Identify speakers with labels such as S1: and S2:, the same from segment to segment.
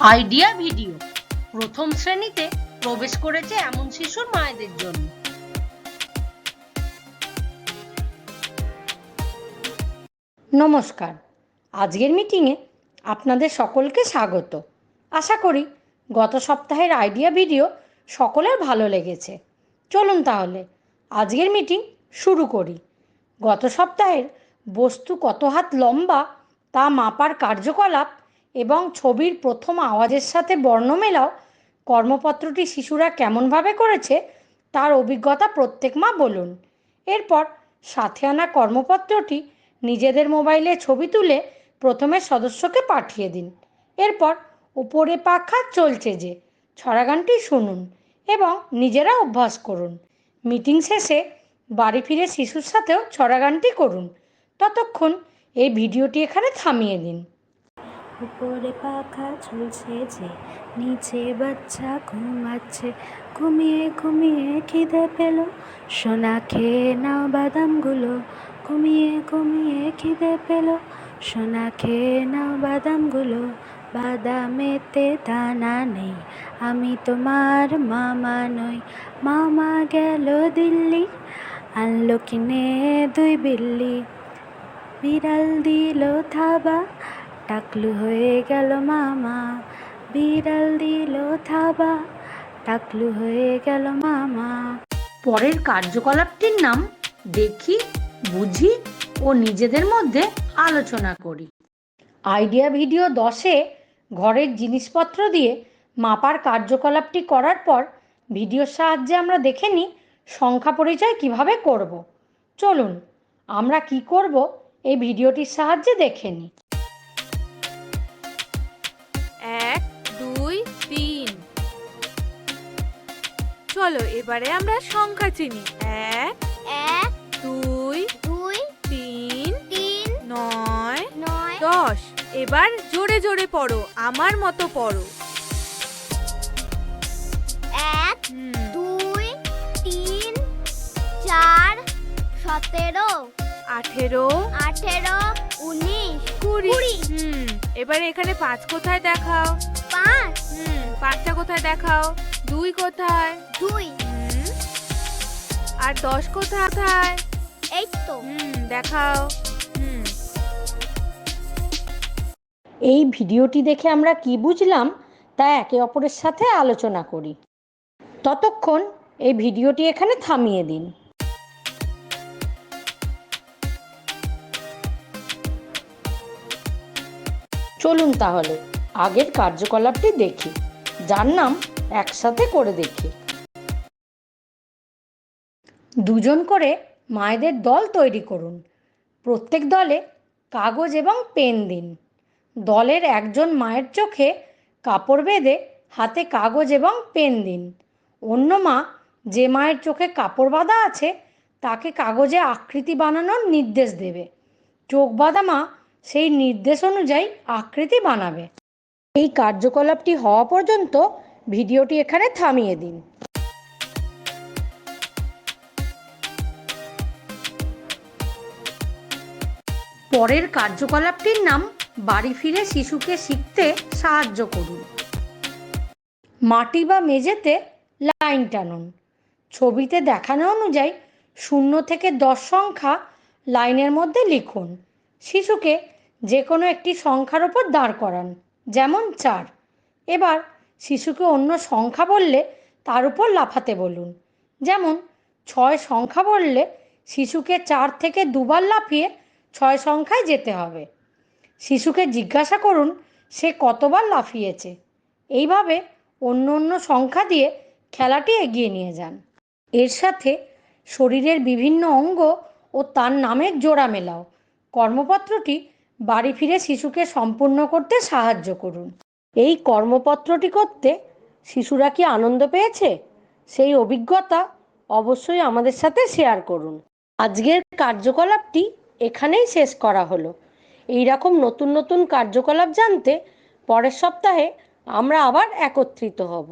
S1: Idea video. প্রথম শ্রেণীতে প্রবেশ করেছে এমন শিশুর মায়েদের জন্য।
S2: নমস্কার। আজকের মিটিংয়ে আপনাদের সকলকে স্বাগত। আশা করি গত সপ্তাহের আইডিয়া ভিডিও সকলের ভালো লেগেছে। চলুন তাহলে আজকের মিটিং শুরু করি। গত সপ্তাহের বস্তু কত হাত লম্বা তা মাপার কার্যকলাপ এবং ছবির প্রথম আওয়াজের সাথে বর্ণ মেলাও কর্মপত্রটি শিশুরা কেমনভাবে করেছে তার অভিজ্ঞতা প্রত্যেক মা বলুন। এরপর সাথে আনা কর্মপত্রটি নিজেদের মোবাইলে ছবি তুলে প্রথমে সদস্যকে পাঠিয়ে দিন। এরপর উপরে পাখা চলছে যে, ছড়াগানটি শুনুন এবং নিজেরা অভ্যাস করুন। মিটিং শেষে বাড়ি ফিরে শিশুর সাথেও ছড়াগানটি করুন। ততক্ষণ এই ভিডিওটি এখানে থামিয়ে দিন।
S3: উপরে পাখা ঝুলছে যে নিচে বাচ্চা ঘুমাচ্ছে। ঘুমিয়ে ঘুমিয়ে খিদে পেল। সোনা খেয়ে নাও বাদামগুলো। ঘুমিয়ে ঘুমিয়ে খিদে পেল। সোনা খেয়ে নাও বাদামগুলো। বাদামেতে দানা নেই। আমি তোমার মামা নই। মামা গেল দিল্লি। আনলো কিনে দুই বিল্লি। বিড়াল দিল থাবা টাকলু হয়ে গেল মামা, বিড়াল দিল থাবা। টাকলু হয়ে গেল মামা।
S2: পরের কার্যকলাপটির নাম দেখি, বুঝি ও নিজেদের মধ্যে আলোচনা করি। আইডিয়া ভিডিও দশে ঘরের জিনিসপত্র দিয়ে মাপার কার্যকলাপটি করার পর ভিডিওর সাহায্যে আমরা দেখে নিই সংখ্যা পরিচয় কীভাবে করব। চলুন, আমরা কি করব এই ভিডিওটির সাহায্যে দেখে নিই।
S4: চলো এবারে আমরা সংখ্যা চিনি। এক
S5: এক
S4: দুই
S5: দুই
S4: তিন
S5: তিন
S4: নয়
S5: নয়
S4: দশ। এবার জোরে জোরে পড়ো আমার মতো পড়ো।
S5: এক দুই তিন চার সতেরো
S4: আঠেরো
S5: আঠেরো উনিশ
S4: কুড়ি। হুম এবারে এখানে পাঁচ কোথায় দেখাও?
S5: পাঁচ।
S4: হুম পাঁচটা কোথায় দেখাও? দুই কোথায়?
S5: দুই।
S4: আর দশ কোথায়?
S5: এই তো।
S4: হুম দেখাও। হুম।
S2: এই ভিডিওটি দেখে আমরা কি বুঝলাম তা একে অপরের সাথে আলোচনা করি। ততক্ষণ এই ভিডিওটি এখানে থামিয়ে দিন। চলুন তাহলে আগের কার্যকলাপটি দেখি। যার নাম একসাথে করে দেখি। দুজন করে মায়েদের দল তৈরি করুন। প্রত্যেক দলে কাগজ এবং পেন দিন। দলের একজন মায়ের চোখে কাপড় বেঁধে হাতে কাগজ এবং পেন দিন। অন্য মা যে মায়ের চোখে কাপড় বাঁধা আছে, তাকে কাগজে আকৃতি বানানোর নির্দেশ দেবে। চোখ বাঁধা মা সেই নির্দেশ অনুযায়ী আকৃতি বানাবে। এই কার্যকলাপটি হওয়া পর্যন্ত ভিডিওটি এখানে থামিয়ে দিন। পরের কার্যকলাপটির নাম বাড়ি ফিরে শিশুকে শিখতে সাহায্য করুন। মাটি বা মেঝেতে লাইন টানুন। ছবিতে দেখানো অনুযায়ী শূন্য থেকে দশ সংখ্যা লাইনের মধ্যে লিখুন। শিশুকে যে কোনো একটি সংখ্যার ওপর দাঁড় করান, যেমন চার। এবার শিশুকে অন্য সংখ্যা বললে তার উপর লাফাতে বলুন। যেমন, ছয় সংখ্যা বললে শিশুকে চার থেকে দুবার লাফিয়ে ছয় সংখ্যায় যেতে হবে। শিশুকে জিজ্ঞাসা করুন, সে কতবার লাফিয়েছে? এইভাবে অন্য অন্য সংখ্যা দিয়ে খেলাটি এগিয়ে নিয়ে যান। এর সাথে শরীরের বিভিন্ন অঙ্গ ও তার নামের জোড়া মেলাও। কর্মপত্রটি বাড়ি ফিরে শিশুকে সম্পূর্ণ করতে সাহায্য করুন। এই কর্মপত্রটি করতে শিশুরা কি আনন্দ পেয়েছে? সেই অভিজ্ঞতা অবশ্যই আমাদের সাথে শেয়ার করুন। আজকের কার্যকলাপটি এখানেই শেষ করা হলো। এই রকম নতুন নতুন কার্যকলাপ জানতে পরের সপ্তাহে আমরা আবার একত্রিত হব।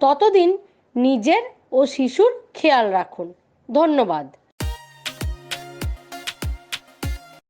S2: ততদিন নিজের ও শিশুর খেয়াল রাখুন। ধন্যবাদ।